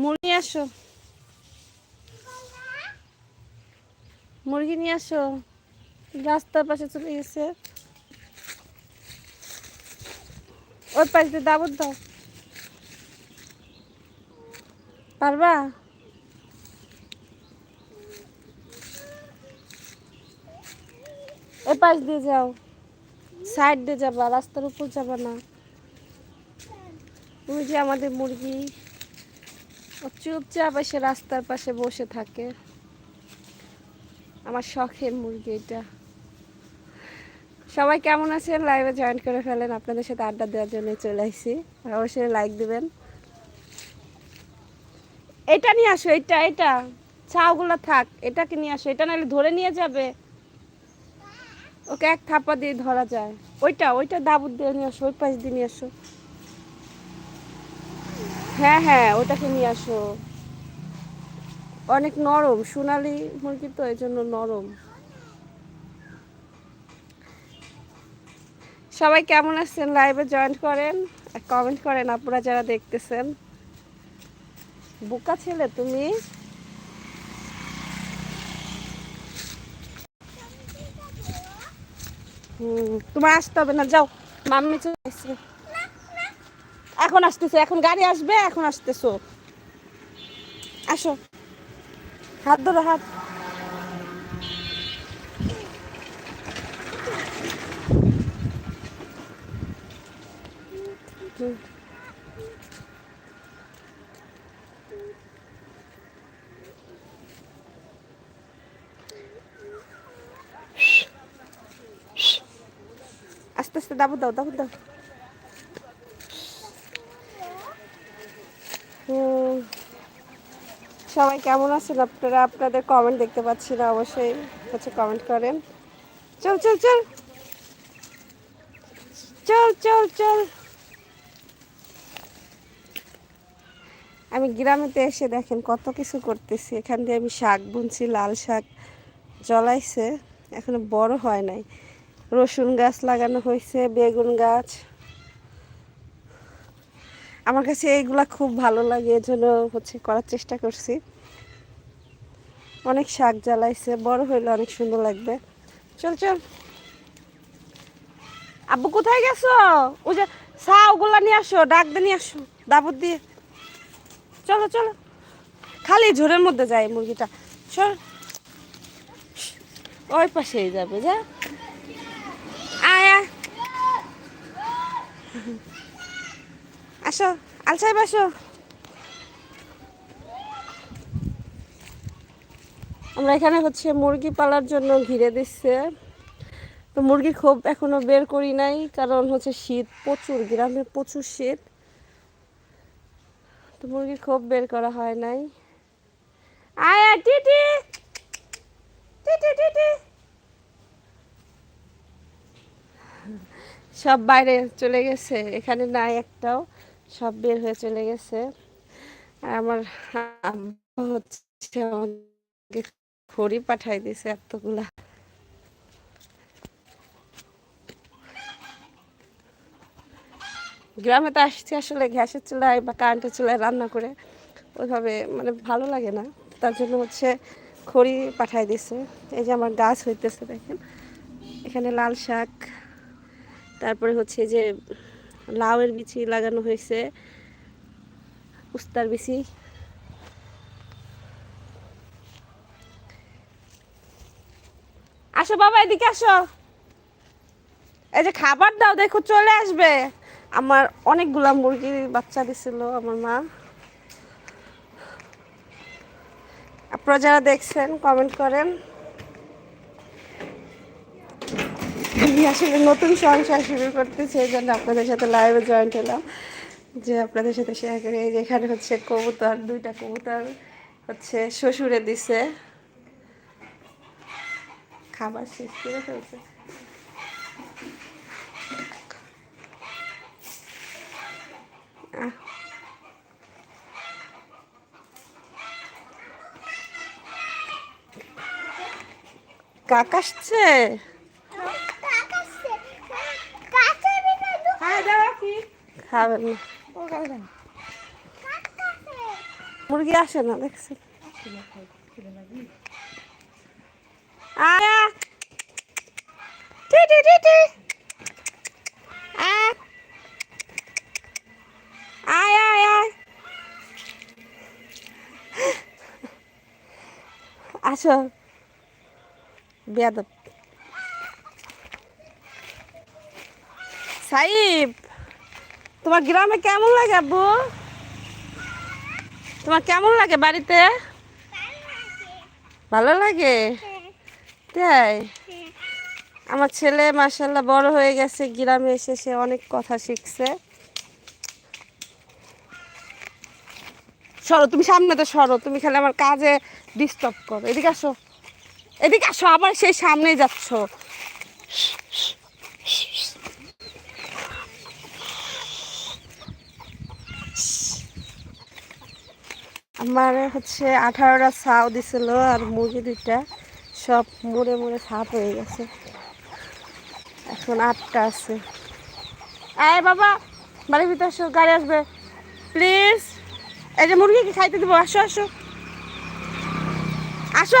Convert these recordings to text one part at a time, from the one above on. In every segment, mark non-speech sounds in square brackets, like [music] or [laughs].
মুরগি আসো। মুরগি নিয়ে আসো। রাস্তার পাশে চলে গেছে। ওর পাশ দাবত দাও। পারবা? এ পাশ দিয়ে যাও। সাইড দিয়ে যাবা, রাস্তার উপর যাবা না। ওই যে আমাদের মুরগি। চুপচাপ এসে রাস্তার পাশে বসে থাকে। আমার শখের মুরগি এটা। সবাই কেমন আছেন? লাইভে জয়েন করে ফেলেন। আপনাদের সাথে আড্ডা দেওয়ার জন্য চলে আর অবশ্যই লাইক দিবেন। এটা নিয়ে আসো, এটা এটা। ছাউগুলো থাক, এটাকে নিয়ে আসো। এটা নাহলে ধরে নিয়ে যাবে। ওকে এক থাপা দিয়ে ধরা যায়। ওইটা ওইটা দাবুর দিয়ে নিয়ে আসো, ওই পাশ দিয়ে নিয়ে আসো। হ্যাঁ হ্যাঁ ওটাকে নিয়ে আসো। অনেক নরম, সোনালি মুরগি তো এই জন্য নরম। সবাই কেমন আছেন? লাইভে জয়েন করেন, আর কমেন্ট করেন আপনারা যারা দেখতেছেন। বুকা ছেলে তুমি। তোমার আসতে হবে না, যাও। মাম্মি চলে এখন আসতেছে, এখন গাড়ি আসবে, এখন আসতেছো। আসো। হাত ধরো, হাত। আস্তে আস্তে দাবো দাও দাবো দাও। সবাই কেমন আছেন? আপনারা আপনাদের কমেন্ট দেখতে পাচ্ছি না, অবশ্যই হচ্ছে কমেন্ট করেন। চল চল চল। চল চল চল। আমি গ্রামেতে এসে দেখেন কত কিছু করতেছি। এখান দিয়ে আমি শাক বুনছি, লাল শাক জলাইছে এখনও বড় হয় নাই। রসুন গাছ লাগানো হয়েছে, বেগুন গাছ। আমার কাছে এইগুলা খুব ভালো লাগে, এজন্য হচ্ছে করার চেষ্টা করছি। অনেক শাক জ্বালাইছে, বড় হইলে অনেক সুন্দর লাগবে। চল চল। আব্বু, কোথায় গেছো? ওই যে চা ওগুলা নিয়ে আসো, ডাক দিয়ে নিয়ে আসো দাবত দিয়ে। চলো চলো। খালি ঝোরের মধ্যে যায় মুরগিটা। চল। ওই পাশেই যাবে, যা। আয়। আসো আলসাই বাসো আমরা এখানে হচ্ছে মুরগি পালার জন্য ঘিরে দিচ্ছে। তো মুরগি খুব এখনও বের করি নাই, কারণ হচ্ছে শীত, প্রচুর গ্রামে প্রচুর শীত। তো মুরগি খুব বের করা হয় নাই। আয় টিটি টিটি টিটি সব বাইরে চলে গেছে, এখানে নাই একটাও, সব বের হয়ে চলে গেছে। আর আমার হচ্ছে খড়ি পাঠাই দিছে এতগুলা। গ্রামে তো আসছি আসলে গ্যাসের চুলায় বা কারেন্টের চুলায় রান্না করে। ওইভাবে মানে ভালো লাগে না। তার জন্য হচ্ছে খড়ি পাঠাই দিছে। এই যে আমার গাছ হইতেছে দেখেন। এখানে লাল শাক। তারপরে হচ্ছে যে লাউয়ের বিচি লাগানো হয়েছে। উস্তার বিচি। আসো, বাবা, এদিকে আসো। এই যে খাবার দাও, দেখো, চলে আসবে। আমার অনেকগুলা মুরগির বাচ্চা দিছিল আমার মা। আপনারা যারা দেখছেন কমেন্ট করেন। আমি আসলে নতুন সংসার শুরু করতেছি, এই জন্য আপনাদের সাথে লাইভে জয়েন্ট হলাম। যে আপনাদের সাথে শেয়ার করি, এই যে এখানে হচ্ছে কবুতর, দুইটা কবুতর হচ্ছে শ্বশুরে দিছে। খাবার শেষ করে ফেলছে। কাক আসছে? খাবেন না। মুরগি আসে না দেখছেন? আয়া টি টি টি টি আয় আয় আয় আয় আসো বেয়াদব সাইব তোমার গ্রামে কেমন লাগে আব্বু তোমার কেমন লাগে বাড়িতে ভালো লাগে তাই? আমার ছেলে মাসাল্লাহ বড় হয়ে গেছে গ্রামে এসে সে অনেক কথা শিখছে। সরো তুমি সামনে তো সরো তুমি খালি আমার কাজে ডিস্টার্ব করো। এদিকে আসো। এদিকে আসো আবার সেই সামনেই যাচ্ছ। আমার হচ্ছে আঠারোটা ছাও দিছিল আর মুরগি দুইটা। সব মুড়ে মুড়ে সাপ হয়ে গেছে। এখন আটটা আছে। আয় বাবা, বাড়ির ভিতরে আসো, গাড়ি আসবে। প্লিজ এই যে মুরগি কি খাইতে দেবো, আসো আসো। আসো।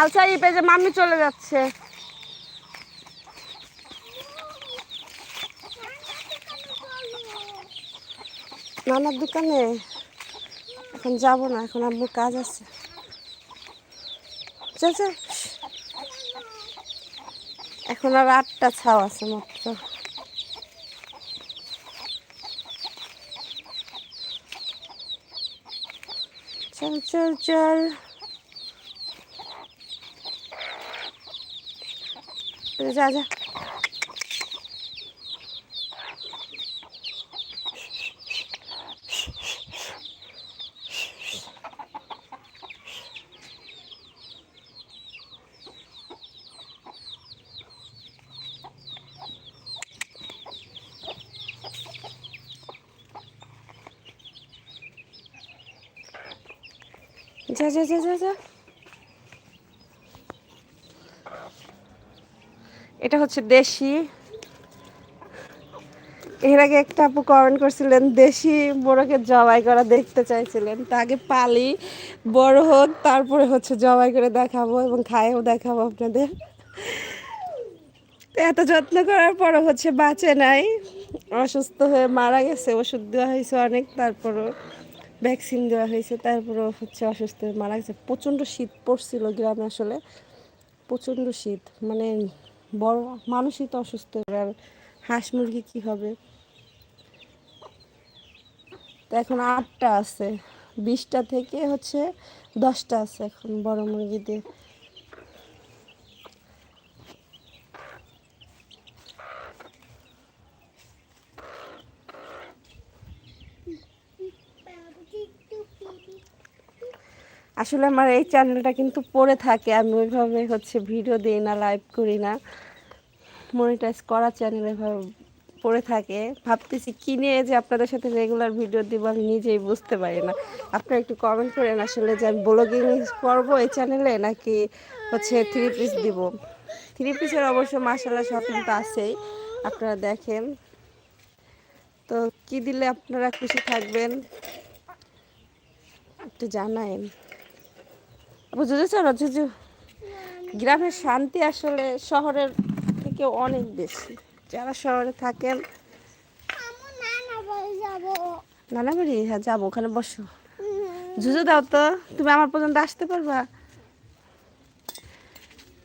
আলসা ইপে যে মাম্মি চলে যাচ্ছে। নানার দোকানে। এখন যাব না, এখন আব্বুর কাজ আছে। চল চল এখন আর আটটা ছাও আছে মাত্র। চল চল চল। যা যা। যা যা যা যা যা। এটা হচ্ছে দেশি। এর আগে একটা আপু কমেন্ট করছিলেন, দেশি বড়কে জবাই করা দেখতে চাইছিলেন। তা আগে পালি, বড় হোক, তারপরে হচ্ছে জবাই করে দেখাবো এবং খায়েও দেখাবো আপনাদের। এত যত্ন করার পরও হচ্ছে বাঁচে নাই। অসুস্থ হয়ে মারা গেছে, ওষুধ দেওয়া হয়েছে অনেক, তারপরও ভ্যাকসিন দেওয়া হয়েছে, তারপরও হচ্ছে অসুস্থ হয়ে মারা গেছে। প্রচণ্ড শীত পড়ছিল গ্রামে আসলে, প্রচণ্ড শীত মানে বড় মানুষই তো অসুস্থ। আর হাঁস মুরগি কী হবে? তো এখন আটটা আছে, বিশটা থেকে হচ্ছে দশটা আছে এখন বড় মুরগিতে আসলে আমার এই চ্যানেলটা কিন্তু পড়ে থাকে। আমি ওইভাবে হচ্ছে ভিডিও দিই না লাইভ করি না। মনিটাইজ করা চ্যানেল এভাবে পড়ে থাকে। ভাবতেছি কিনে যে আপনাদের সাথে রেগুলার ভিডিও দিব আমি নিজেই বুঝতে পারি না। আপনারা একটু কমেন্ট করেন আসলে যে আমি ব্লগিং করব এই চ্যানেলে নাকি হচ্ছে থ্রি পিস দিব? থ্রি পিসের অবশ্য মাসাল্লাহ শপিং তো আছেই। আপনারা দেখেন। তো কি দিলে আপনারা খুশি থাকবেন? একটু জানায়েন। বুঝেছ জুজু গ্রামের শান্তি আসলে শহরের থেকে অনেক বেশি। যারা শহরে থাকেন, নানা বাড়ি? হ্যাঁ যাব, ওখানে বসো। জুজু দাও তো, তুমি আমার পর্যন্ত আসতে পারবা।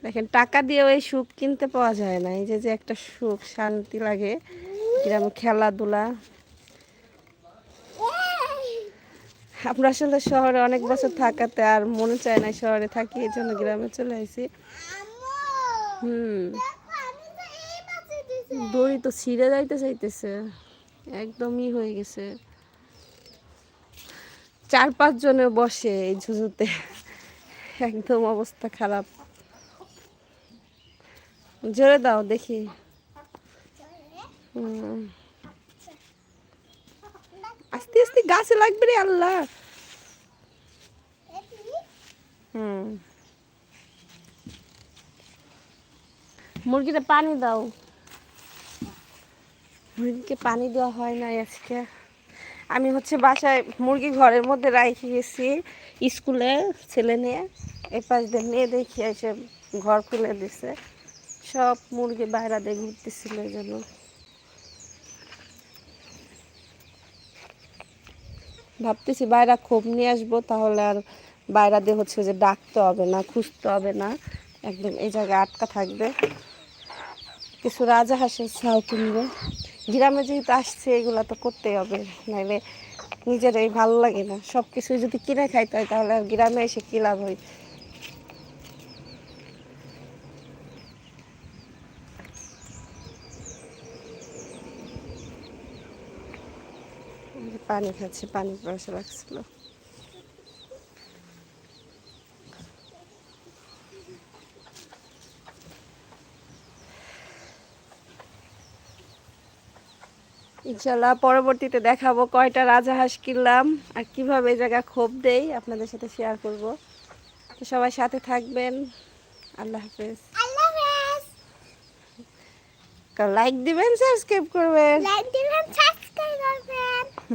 দেখেন, টাকা দিয়ে ওই সুখ কিনতে পাওয়া যায় না। এই যে যে একটা সুখ, শান্তি লাগে। গ্রামে খেলাধুলা আমরা আসলে শহরে অনেক বছর থাকাতে আর মনে চায় না শহরে থাকি, এই জন্য গ্রামে চলে আসি হুম। দড়ি তো ছিঁড়ে যাইতে চাইতেছে, একদমই হয়ে গেছে। চার পাঁচ জনে বসে এই ঝুঝুতে, একদম অবস্থা খারাপ। জোরে দাও দেখি। হুম। আস্তে আস্তে গাছে লাগবে রে আল্লাহ। হুম। মুরগিটা পানি দাও। মুরগিকে পানি দেওয়া হয় না আজকে। আমি হচ্ছে বাসায় মুরগি ঘরের মধ্যে রাখি গেছি স্কুলে ছেলে নিয়ে। এই পাশ দিয়ে মেয়ে দেখি এসে ঘর খুলে দিছে। সব মুরগি বাইরে দিয়ে ঘুরতেছিল জন্য। ভাবতেছি, বাইরা খোপ নিয়ে আসব, তাহলে আর বাইরা দিয়ে হচ্ছে যে ডাকতে হবে না, খুঁজতে হবে না। একদম এই জায়গায় আটকা থাকবে। কিছু রাজা হাঁসের ছাও কিনবো? গ্রামে যেহেতু আসছে, এগুলো তো করতেই হবে। নাইলে নিজের এই ভালো লাগে না। সব কিছু যদি কিনে খাইতে হয়, তাহলে আর গ্রামে এসে কী লাভ হয়? পানি খাচ্ছে পানি পয়সা লাগছিল। ইনশাল্লাহ পরবর্তীতে দেখাবো কয়টা রাজাহাঁস কিনলাম আর কীভাবে এই জায়গা খোপ দেই আপনাদের সাথে শেয়ার করব। তো সবাই সাথে থাকবেন। আল্লাহ হাফেজ। আল্লাহ হাফেজ। লাইক দিবেন সাবস্ক্রাইব করবেন। লাইক দিবেন সাবস্ক্রাইব করবেন। [laughs]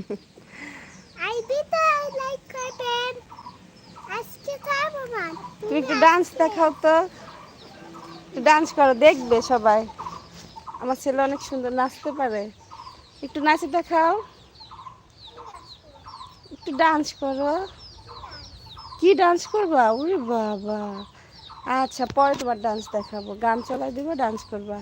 তুমি একটু ডান্স দেখাও তো। একটু ডান্স করো দেখবে সবাই। আমার ছেলে অনেক সুন্দর নাচতে পারে। একটু নাচে দেখাও। একটু ডান্স করো। কি ডান্স করবা? উরে বাবা। আচ্ছা পরে তোমার ডান্স দেখাবো। গান চলাই দিব ডান্স করবা।